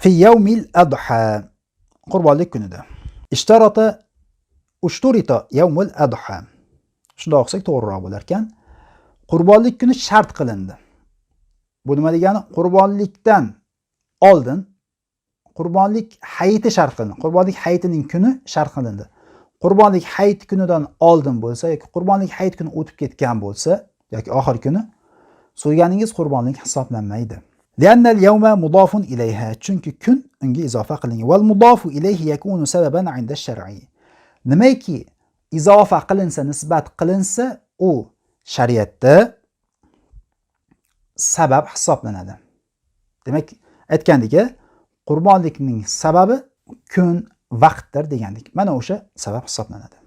fi yevmil adha. Qurbonlik kunida. Ishtarata ushturita yevmul adha. Shundoq o'qisak to'g'riroq bo'lar ekan qurbonlik kuni shart qilindi. Bu nima degani? Qurbonlikdan oldin qurbonlik hayiti shart qilindi. Qurbonlik hayitining kuni shart qilindi. Qurbonlik hayit kunidan oldin bo'lsa yoki qurbonlik hayit kuni o'tib ketgan bo'lsa yoki oxir kuni so'yganingiz qurbonlik hisoblanmaydi. لأن اليوم مضاف إليها چونك كن إنجي إضافة قلن والمضاف إليه يكون سببا عند الشرعي. نميكي إضافة قلنسة نسبة قلنسة أو شريعت سبب حساب لنا ده. دمك أتكن ديك قربان ديك من سبب كن وقت در ديان ديك. من أوشه؟ سبب حساب لنا ده.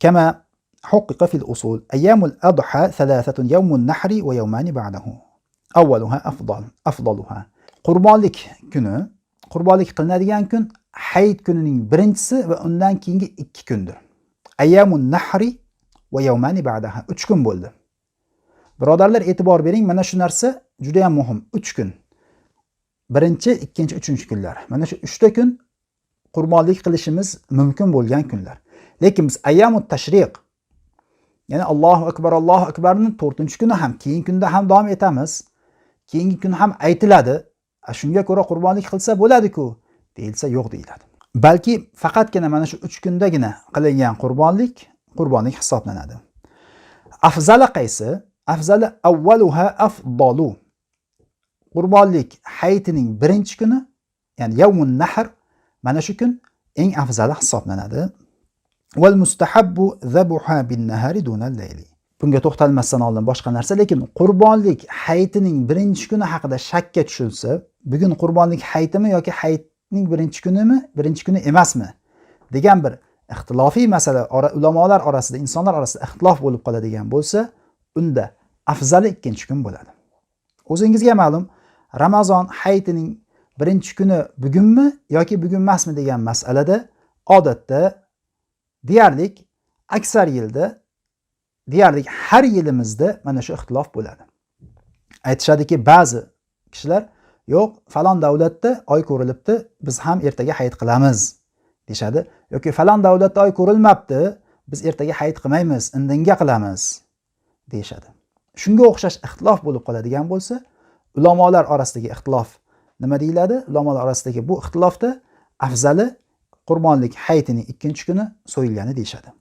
كما حقق في الأصول أيام الأضحى ثلاثة يوم النحر ويومان بعده. Avvaluha afdal. Afdaluha. Qurbonlik kuni, qurbonlik qilinadigan kun hayit kunining birinchisi va undan keyingi ikki kundir. Ayyamun nahri va yawmani ba'daha. 3 kun bo'ldi. Birodarlar e'tibor bering, mana shu narsa juda ham muhim. 3 kun. Birinchi, ikkinchi, uchinchi kunlar. Mana shu 3 ta kun qurbonlik qilishimiz mumkin bo'lgan kunlar. Lekin biz ayyamut tashriq ya'ni Allohu akbar, Allohu akbarni 4-kuni ham, keyingi kunda ham davom etamiz keyingi kun ham aytiladi. Shunga ko'ra qurbonlik qilsa bo'ladiku deyilsa yo'q deyiladi. Balki faqatgina mana shu uch kundagina qilingan qurbonlik qurbonlik hisoblanadi. Afzali qaysi? Afzali avvaluha afdalu. Qurbonlik hayitining birinchi kuni ya'ni yavmun nahr mana shu kun eng afzali hisoblanadi. Zabuha bin nahari dunal layli bunga to'xtalmasdan oldin. Boshqa narsa. Lekin qurbonlik hayitining birinchi kuni haqida shakka tushilsa bugun qurbonlik hayitimi yoki hayitning birinchi kunimi birinchi kuni emasmi? Degan bir ixtilofiy masala ulamolar orasida insonlar orasida ixtilof bo'lib qoladigan bo'lsa unda afzali ikkinchi kun bo'ladi. O'zingizga ma'lum ramazon hayitining birinchi kuni bugunmi yoki bugun emasmi degan masalada odatda deyarli aksar yilda deyarli har yilimizda mana shu ixtilof bo'ladi. Aytishadiki ba'zi kishilar yo'q falon davlatda oy ko'rilibdi biz ham ertaga hayit qilamiz deyishadi. Yoki falon davlatda oy ko'rilmabdi biz ertaga hayit qilmaymiz indinga qilamiz deyishadi. Shunga o'xshash ixtilof bo'lib qoladigan bo'lsa ulamolar orasidagi ixtilof nima deyiladi? Ulamolar orasidagi bu ixtilofda afzali qurbonlik hayitining ikkinchi kuni so'yilgani deyishadi.